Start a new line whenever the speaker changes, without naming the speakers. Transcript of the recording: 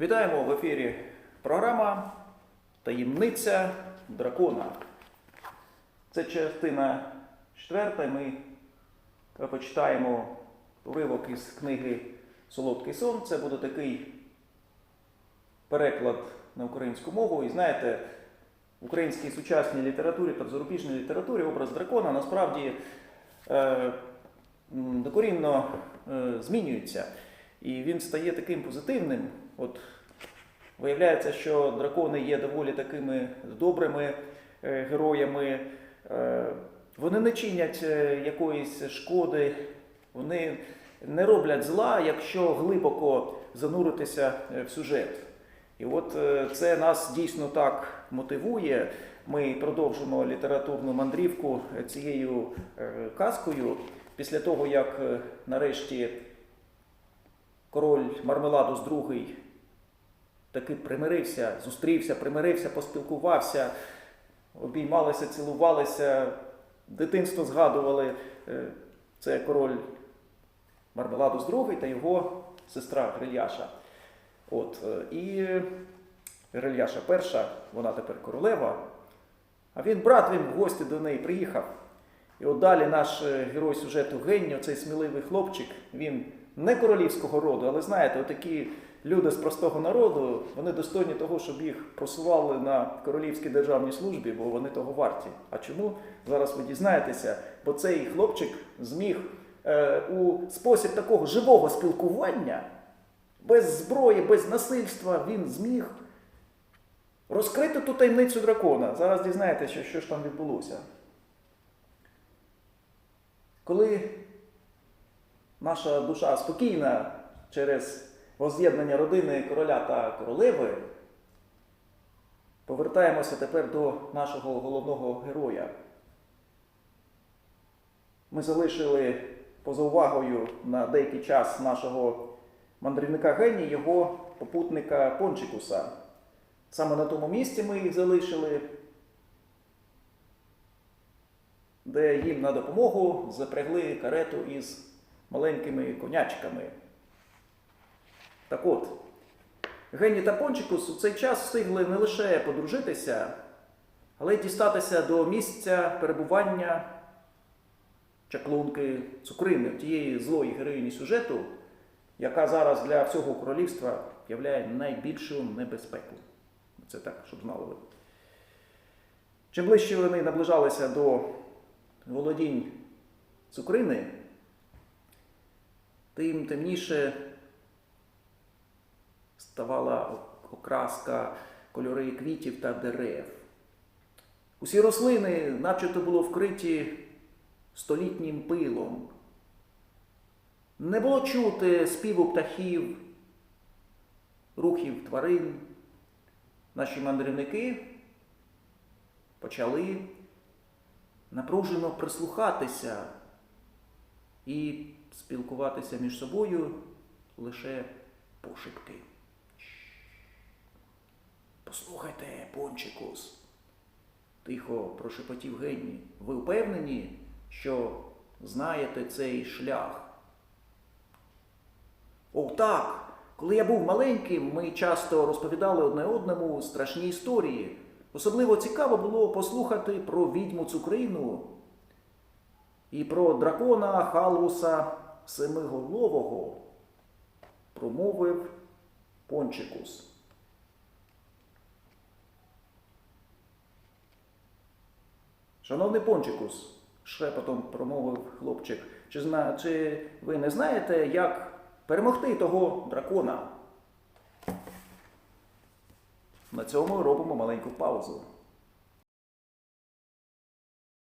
Вітаємо в ефірі програма Таємниця дракона. Це частина четверта. Ми почитаємо уривок із книги Солодкий сон. Це буде такий переклад на українську мову. І знаєте, в українській сучасній літературі та в зарубіжній літературі образ дракона насправді е, докорінно е, змінюється. І він стає таким позитивним. От виявляється, що дракони є доволі такими добрими е, героями. Е, вони не чинять е, якоїсь шкоди, вони не роблять зла, якщо глибоко зануритися в сюжет. І от це нас дійсно так мотивує. Ми продовжимо літературну мандрівку цією казкою. Після того, як нарешті король Мармеладус II таки примирився, зустрівся, примирився, поспілкувався, обіймалися, цілувалися, дитинство згадували. Е, Це король Мармеладус II та його сестра Грильяша. От, е, і Грильяша перша, вона тепер королева, а він брат він в гості до неї приїхав. І от далі наш е, герой сюжету Генньо, цей сміливий хлопчик, він не королівського роду, але знаєте, отакі люди з простого народу, вони достойні того, щоб їх просували на королівській державній службі, бо вони того варті. А чому? Зараз ви дізнаєтеся, бо цей хлопчик зміг е, у спосіб такого живого спілкування, без зброї, без насильства, він зміг розкрити ту таємницю дракона. Зараз дізнаєтеся, що, ж там відбулося. Коли наша душа спокійна через воз'єднання родини короля та королеви, повертаємося тепер до нашого головного героя. Ми залишили поза увагою на деякий час нашого мандрівника Гені, його попутника Пончикуса. Саме на тому місці ми їх залишили, де їм на допомогу запрягли карету із маленькими конячками. Так от, Гені та Пончикус у цей час встигли не лише подружитися, але й дістатися до місця перебування чаклунки Цукрини, тієї злої героїні сюжету, яка зараз для всього королівства являє найбільшу небезпеку. Це так, щоб знали ви. Чим ближче вони наближалися до володінь Цукрини, тим темніше ставала окраска кольори квітів та дерев. Усі рослини, начебто, було вкриті столітнім пилом. Не було чути співу птахів, рухів тварин. Наші мандрівники почали напружено прислухатися і спілкуватися між собою лише пошепки. Послухайте, Пончикус, тихо прошепотів Генні. Ви впевнені, що знаєте цей шлях? О, так! Коли я був маленьким, ми часто розповідали одне одному страшні історії. Особливо цікаво було послухати про відьму Цукрину і про дракона Халуса Семиголового, промовив Пончикус. Шановний Пончикус, шепотом промовив хлопчик, чи, зна... чи ви не знаєте, як перемогти того дракона? На цьому робимо маленьку паузу.